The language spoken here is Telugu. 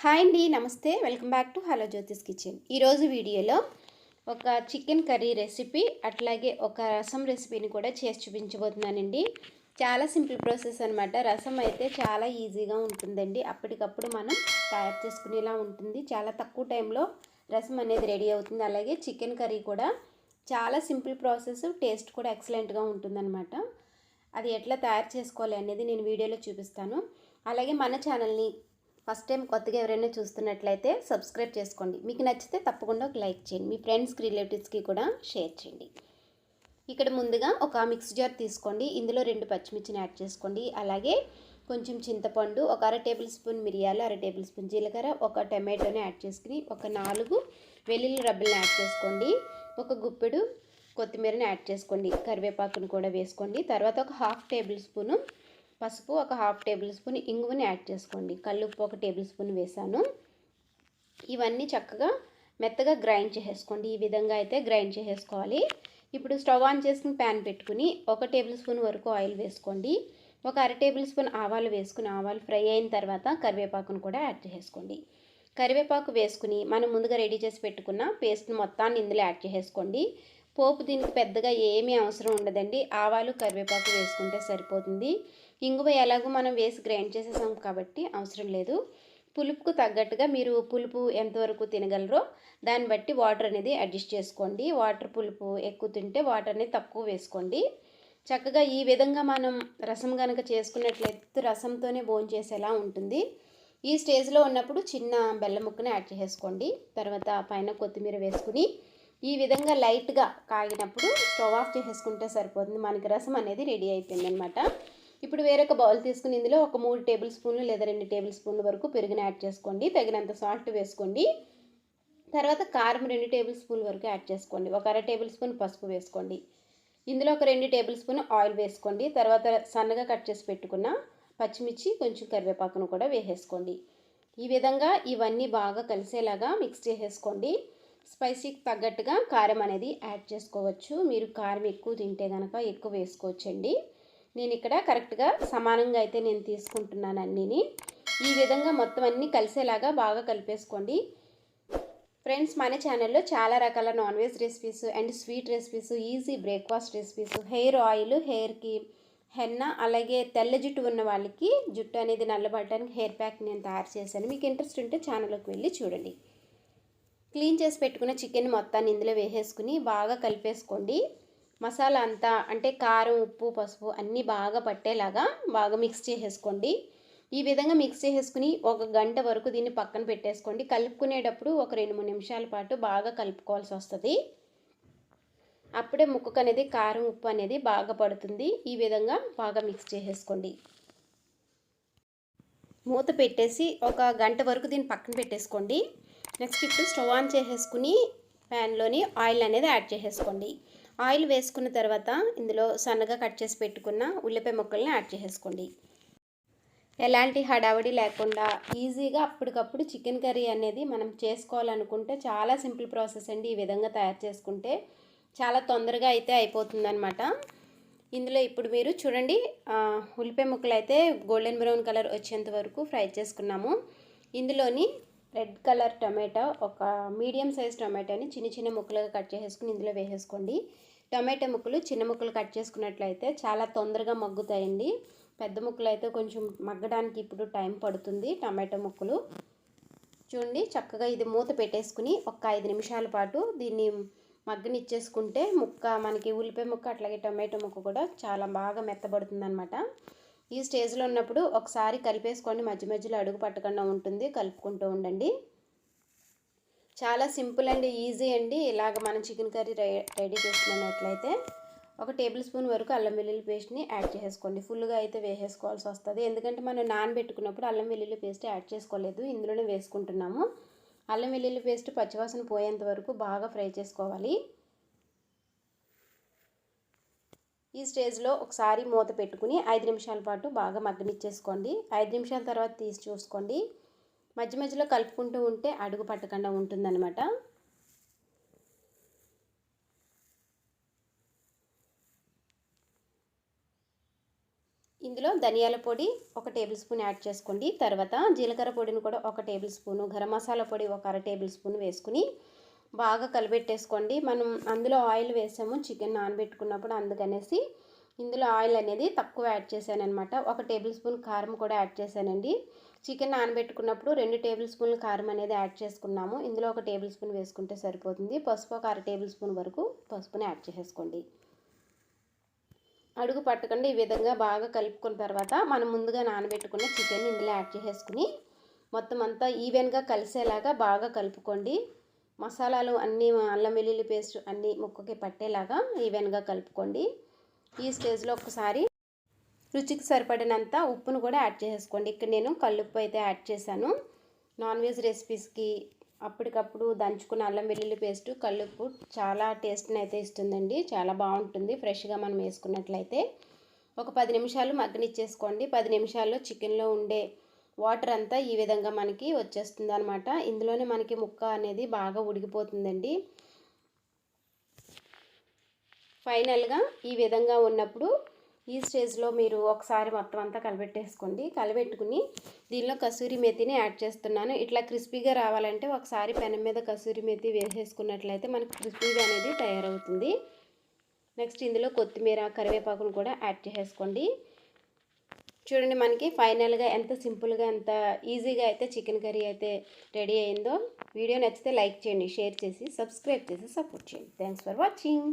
హాయ్ అండి నమస్తే. Welcome back to hello Jyothish kitchen. ఈరోజు వీడియోలో ఒక చికెన్ కర్రీ రెసిపీ అట్లాగే ఒక రసం రెసిపీని కూడా చేసి చూపించబోతున్నానండి. చాలా సింపుల్ ప్రాసెస్ అనమాట రసం అయితే చాలా ఈజీగా ఉంటుందండి. అప్పటికప్పుడు మనం తయారు చేసుకునేలా ఉంటుంది. చాలా తక్కువ టైంలో రసం అనేది రెడీ అవుతుంది. అలాగే చికెన్ కర్రీ కూడా చాలా సింపుల్ ప్రాసెస్ టేస్ట్ కూడా ఎక్సలెంట్గా ఉంటుందన్నమాట. అది ఎట్లా తయారు చేసుకోవాలి అనేది నేను వీడియోలో చూపిస్తాను. అలాగే మన ఛానల్ని ఫస్ట్ టైం కొత్తగా ఎవరైనా చూస్తున్నట్లయితే సబ్స్క్రైబ్ చేసుకోండి. మీకు నచ్చితే తప్పకుండా ఒక లైక్ చేయండి. మీ ఫ్రెండ్స్కి రిలేటివ్స్కి కూడా షేర్ చేయండి. ఇక్కడ ముందుగా ఒక మిక్స్ జార్ తీసుకోండి. ఇందులో రెండు పచ్చిమిర్చిని యాడ్ చేసుకోండి. అలాగే కొంచెం చింతపండు ఒక అర టేబుల్ స్పూన్ మిరియాలు అర టేబుల్ స్పూన్ జీలకర్ర ఒక టమాటోని యాడ్ చేసుకుని ఒక నాలుగు వెల్లుల్లి రబ్బల్ని యాడ్ చేసుకోండి. ఒక గుప్పెడు కొత్తిమీరని యాడ్ చేసుకోండి. కరివేపాకును కూడా వేసుకోండి. తర్వాత ఒక హాఫ్ టేబుల్ స్పూను పసుపు ఒక హాఫ్ టేబుల్ స్పూన్ ఇంగువని యాడ్ చేసుకోండి. కల్లుప్పు ఒక టేబుల్ స్పూన్ వేసాను. ఇవన్నీ చక్కగా మెత్తగా గ్రైండ్ చేసేసుకోండి. ఈ విధంగా అయితే గ్రైండ్ చేసేసుకోవాలి. ఇప్పుడు స్టవ్ ఆన్ చేసుకుని ప్యాన్ పెట్టుకుని ఒక టేబుల్ స్పూన్ వరకు ఆయిల్ వేసుకోండి. ఒక అర టేబుల్ స్పూన్ ఆవాలు వేసుకుని ఆవాలు ఫ్రై అయిన తర్వాత కరివేపాకును కూడా యాడ్ చేసుకోండి కరివేపాకు వేసుకుని మనం ముందుగా రెడీ చేసి పెట్టుకున్న పేస్ట్ని మొత్తాన్ని ఇందులో యాడ్ చేసేసుకోండి. పోపు దీనికి పెద్దగా ఏమీ అవసరం ఉండదండి. ఆవాలు కరివేపాకు వేసుకుంటే సరిపోతుంది. ఇంగువ ఎలాగో మనం వేసి గ్రైండ్ చేసేసాం కాబట్టి అవసరం లేదు. పులుపుకు తగ్గట్టుగా మీరు పులుపు ఎంతవరకు తినగలరో దాన్ని బట్టి వాటర్ అనేది అడ్జస్ట్ చేసుకోండి. వాటర్ పులుపు ఎక్కువ తింటే వాటర్ అనేది తక్కువ వేసుకోండి. చక్కగా ఈ విధంగా మనం రసం కనుక చేసుకున్నట్లయితే రసంతోనే చేసేలా ఉంటుంది. ఈ స్టేజ్లో ఉన్నప్పుడు చిన్న బెల్లం ముక్కని యాడ్ చేసుకోండి తర్వాత పైన కొత్తిమీర వేసుకుని ఈ విధంగా లైట్గా కాగినప్పుడు స్టవ్ ఆఫ్ చేసేసుకుంటే సరిపోతుంది. మనకి రసం అనేది రెడీ అయిపోయింది అనమాట ఇప్పుడు వేరొక బౌల్ తీసుకుని ఇందులో ఒక మూడు టేబుల్ స్పూన్లు లేదా రెండు టేబుల్ స్పూన్ల వరకు పెరుగుని యాడ్ చేసుకోండి. తగినంత సాల్ట్ వేసుకోండి. తర్వాత కారం రెండు టేబుల్ స్పూన్ వరకు యాడ్ చేసుకోండి. ఒక అర టేబుల్ స్పూన్ పసుపు వేసుకోండి. ఇందులో ఒక రెండు టేబుల్ స్పూన్ ఆయిల్ వేసుకోండి. తర్వాత సన్నగా కట్ చేసి పెట్టుకున్న పచ్చిమిర్చి కొంచెం కరివేపాకును కూడా వేసేసుకోండి. ఈ విధంగా ఇవన్నీ బాగా కలిసేలాగా మిక్స్ చేసేసుకోండి. స్పైసీకి తగ్గట్టుగా కారం అనేది యాడ్ చేసుకోవచ్చు. మీరు కారం ఎక్కువ తింటే కనుక ఎక్కువ వేసుకోవచ్చండి. నేను ఇక్కడ కరెక్ట్గా సమానంగా అయితే నేను తీసుకుంటున్నాను అన్నీని. ఈ విధంగా మొత్తం అన్నీ కలిసేలాగా బాగా కలిపేసుకోండి. ఫ్రెండ్స్ మన ఛానల్లో చాలా రకాల non veg recipes and sweet recipes easy breakfast recipes hair oil హెయిర్కి హెన్న అలాగే తెల్ల జుట్టు ఉన్న వాళ్ళకి జుట్టు అనేది నల్లబడటానికి హెయిర్ ప్యాక్ నేను తయారు చేశాను. మీకు ఇంట్రెస్ట్ ఉంటే ఛానల్లోకి వెళ్ళి చూడండి. క్లీన్ చేసి పెట్టుకున్న చికెన్ మొత్తాన్ని ఇందులో వేసేసుకుని బాగా కలిపేసుకోండి. మసాలా అంతా అంటే కారం ఉప్పు పసుపు అన్నీ బాగా పట్టేలాగా బాగా మిక్స్ చేసేసుకోండి. ఈ విధంగా మిక్స్ చేసేసుకుని ఒక గంట వరకు దీన్ని పక్కన పెట్టేసుకోండి. కలుపుకునేటప్పుడు ఒక రెండు మూడు నిమిషాల పాటు బాగా కలుపుకోవాల్సి వస్తుంది. అప్పుడే ముక్కకు అనేది కారం ఉప్పు అనేది బాగా పడుతుంది. ఈ విధంగా బాగా మిక్స్ చేసేసుకోండి. మూత పెట్టేసి ఒక గంట వరకు దీన్ని పక్కన పెట్టేసుకోండి. నెక్స్ట్ ఇప్పుడు స్టవ్ ఆన్ చేసేసుకుని ప్యాన్లోని ఆయిల్ అనేది యాడ్ చేసేసుకోండి. ఆయిల్ వేసుకున్న తర్వాత ఇందులో సన్నగా కట్ చేసి పెట్టుకున్న ఉల్లిపాయ ముక్కల్ని యాడ్ చేసేసుకోండి. ఎలాంటి హడావడి లేకుండా ఈజీగా అప్పటికప్పుడు చికెన్ కర్రీ అనేది మనం చేసుకోవాలనుకుంటే చాలా సింపుల్ ప్రాసెస్ అండి ఈ విధంగా తయారు చేసుకుంటే. చాలా తొందరగా అయితే అయిపోతుందన్నమాట. ఇందులో ఇప్పుడు మీరు చూడండి ఉల్లిపాయ ముక్కలు అయితే గోల్డెన్ బ్రౌన్ కలర్ వచ్చేంత వరకు ఫ్రై చేసుకున్నాము. ఇందులోని రెడ్ కలర్ టమాటా ఒక మీడియం సైజ్ టమాటాని చిన్న చిన్న ముక్కలుగా కట్ చేసేసుకుని ఇందులో వేసేసుకోండి. టమాటో ముక్కలు చిన్న ముక్కలు కట్ చేసుకున్నట్లయితే చాలా తొందరగా మగ్గుతాయండి. పెద్ద ముక్కలు అయితే కొంచెం మగ్గడానికి ఇప్పుడు టైం పడుతుంది టమాటో ముక్కలు. చూడండి చక్కగా ఇది మూత పెట్టేసుకుని ఒక ఐదు నిమిషాల పాటు దీన్ని మగ్గనిచ్చేసుకుంటే ముక్క మనకి ఉల్లిపాయ ముక్క అట్లాగే టమాటో ముక్క కూడా చాలా బాగా మెత్తబడుతుంది అనమాట ఈ స్టేజ్లో ఉన్నప్పుడు ఒకసారి కలిపేసుకోండి. మధ్య మధ్యలో అడుగు పట్టకుండా ఉంటుంది. కలుపుకుంటూ ఉండండి. చాలా సింపుల్ అండ్ ఈజీ అండి. ఇలాగ మనం చికెన్ కర్రీ రెడీ చేసుకున్నట్లయితే ఒక టేబుల్ స్పూన్ వరకు అల్లం వెల్లుల్లి పేస్ట్ని యాడ్ చేసుకోండి. ఫుల్గా అయితే వేసేసుకోవాల్సి వస్తుంది. ఎందుకంటే మనం నానబెట్టుకున్నప్పుడు అల్లం వెల్లుల్లి పేస్ట్ యాడ్ చేసుకోలేదు. ఇందులోనే వేసుకుంటున్నాము. అల్లం వెల్లుల్లి పేస్ట్ పచ్చివాసన పోయేంత వరకు బాగా ఫ్రై చేసుకోవాలి. ఈ స్టేజ్లో ఒకసారి మూత పెట్టుకుని ఐదు నిమిషాల పాటు బాగా మగ్గనిచ్చేసుకోండి ఐదు నిమిషాల తర్వాత తీసి చూసుకోండి. మధ్య మధ్యలో కలుపుకుంటూ ఉంటే అడుగు పట్టకుండా ఉంటుందన్నమాట. ఇందులో ధనియాల పొడి ఒక టేబుల్ స్పూన్ యాడ్ చేసుకోండి. తర్వాత జీలకర్ర పొడిని కూడా ఒక టేబుల్ స్పూను గరం మసాలా పొడి ఒక అర టేబుల్ స్పూన్ వేసుకుని బాగా కలిపెట్టేసుకోండి. మనం అందులో ఆయిల్ వేసాము చికెన్ నానబెట్టుకున్నప్పుడు అందుకనేసి ఇందులో ఆయిల్ అనేది తక్కువ యాడ్ చేశాను అనమాట ఒక టేబుల్ స్పూన్ కారం కూడా యాడ్ చేశానండి. చికెన్ నానబెట్టుకున్నప్పుడు రెండు టేబుల్ స్పూన్ల కారం అనేది యాడ్ చేసుకున్నాము. ఇందులో ఒక టేబుల్ స్పూన్ వేసుకుంటే సరిపోతుంది. పసుపు ఒక అర టేబుల్ స్పూన్ వరకు పసుపుని యాడ్ చేసేసుకోండి. అడుగు పట్టకుండా ఈ విధంగా బాగా కలుపుకున్న తర్వాత మనం ముందుగా నానబెట్టుకున్న చికెన్ ఇందులో యాడ్ చేసేసుకుని మొత్తం అంతా ఈవెన్గా కలిసేలాగా బాగా కలుపుకోండి. మసాలాలు అన్నీ అల్లం వెల్లుల్లి పేస్ట్ అన్నీ ముక్కకి పట్టేలాగా ఈవెన్గా కలుపుకోండి. ఈ స్టేజ్లో ఒకసారి రుచికి సరిపడినంత ఉప్పును కూడా యాడ్ చేసేసుకోండి. ఇక్కడ నేను కల్లుప్పు అయితే యాడ్ చేశాను. నాన్ వెజ్ రెసిపీస్కి అప్పటికప్పుడు దంచుకున్న అల్లం వెల్లుల్లి పేస్ట్ కల్లుప్పు చాలా టేస్ట్ని అయితే ఇస్తుందండి. చాలా బాగుంటుంది. ఫ్రెష్గా మనం వేసుకున్నట్లయితే ఒక పది నిమిషాలు మగ్గనిచ్చేసుకోండి. పది నిమిషాల్లో చికెన్లో ఉండే వాటర్ అంతా ఈ విధంగా మనకి వచ్చేస్తుంది అనమాట ఇందులోనే మనకి ముక్క అనేది బాగా ఉడికిపోతుందండి. ఫైనల్గా ఈ విధంగా ఉన్నప్పుడు ఈ స్టేజ్లో మీరు ఒకసారి మొత్తం అంతా కలబెట్టేసుకోండి. కలబెట్టుకుని దీనిలో కసూరి మెతిని యాడ్ చేస్తున్నాను. ఇట్లా క్రిస్పీగా రావాలంటే ఒకసారి పెనం మీద కసూరి మెతి వేసేసుకున్నట్లయితే మనకు క్రిస్పీగా అనేది తయారవుతుంది. నెక్స్ట్ ఇందులో కొత్తిమీర కరివేపాకును కూడా యాడ్ చేసేసుకోండి. చూడండి మనకి ఫైనల్గా ఎంత సింపుల్గా ఎంత ఈజీగా అయితే చికెన్ కర్రీ అయితే రెడీ అయిందో. వీడియో నచ్చితే లైక్ చేయండి షేర్ చేసి సబ్స్క్రైబ్ చేసి సపోర్ట్ చేయండి. Thanks for watching